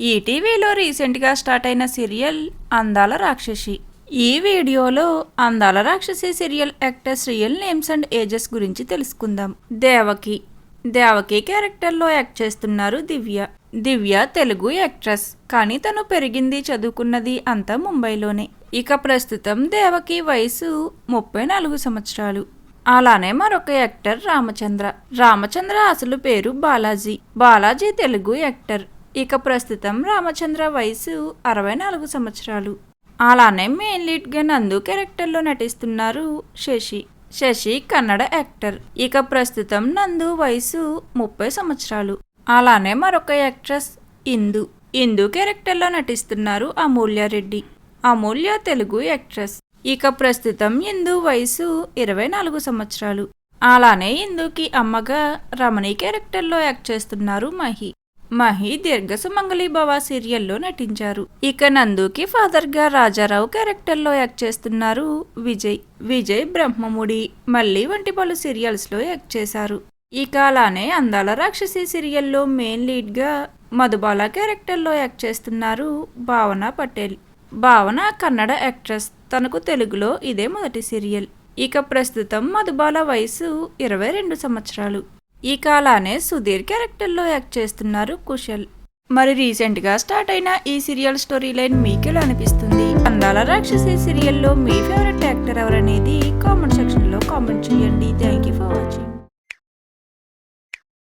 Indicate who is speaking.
Speaker 1: ఈటీవీలో రీసెంట్గా స్టార్ట్ అయిన సీరియల్ అందాల రాక్షసి. ఈ వీడియోలో Andala Rakshasi serial actors real names and ages గురించి తెలుసుకుందాం. దేవకి. దేవకి క్యారెక్టర్లో యాక్ట్ చేస్తున్నారు దివ్య. దివ్య తెలుగు యాక్ట్రెస్. కానీ తను పెరిగింది చదువుకున్నది అంతా ముంబైలోనే. ఇక ప్రస్తుతం దేవకి వయసు ముప్పై నాలుగు సంవత్సరాలు. అలానే మరొక యాక్టర్ రామచంద్ర. రామచంద్ర అసలు పేరు బాలాజీ. బాలాజీ తెలుగు యాక్టర్. ఇక ప్రస్తుతం రామచంద్ర వయసు అరవై నాలుగు సంవత్సరాలు. అలానే మెయిన్ లీడ్గా నందు క్యారెక్టర్లో నటిస్తున్నారు శశి. శశి కన్నడ యాక్టర్ ఇక ప్రస్తుతం నందు వయసు ముప్పై సంవత్సరాలు. అలానే మరొక యాక్ట్రెస్ ఇందు. ఇందు క్యారెక్టర్లో నటిస్తున్నారు అమూల్య రెడ్డి. అమూల్య తెలుగు యాక్ట్రెస్ ఇక ప్రస్తుతం ఇందు వయసు ఇరవై నాలుగు సంవత్సరాలు. అలానే ఇందుకి అమ్మగా రమణి క్యారెక్టర్లో యాక్ట్ చేస్తున్నారు మహి. మహి దీర్ఘ సుమంగళి భవ సీరియల్లో నటించారు. ఇక నందుకి ఫాదర్గా రాజారావు క్యారెక్టర్లో యాక్ట్ చేస్తున్నారు విజయ్. విజయ్ బ్రహ్మముడి మళ్ళీ వంటి పలు సీరియల్స్లో యాక్ట్ చేశారు. ఇక అలానే అందాల రాక్షసి సీరియల్లో మెయిన్ లీడ్గా మధుబాల క్యారెక్టర్లో యాక్ట్ చేస్తున్నారు భావన పటేల్. భావన కన్నడ యాక్ట్రెస్. తనకు తెలుగులో ఇదే మొదటి సీరియల్. ఇక ప్రస్తుతం మధుబాల వయసు ఇరవై రెండు సంవత్సరాలు. ఈ కాలానే సుధీర్ క్యారెక్టర్లో యాక్ట్ చేస్తున్నారు కుశల్. మరి రీసెంట్గా స్టార్ట్ అయిన ఈ సీరియల్ స్టోరీ లైన్ మీకు అనిపిస్తుంది? అందాల రాక్షసి సీరియల్లో మీ ఫేవరెట్ యాక్టర్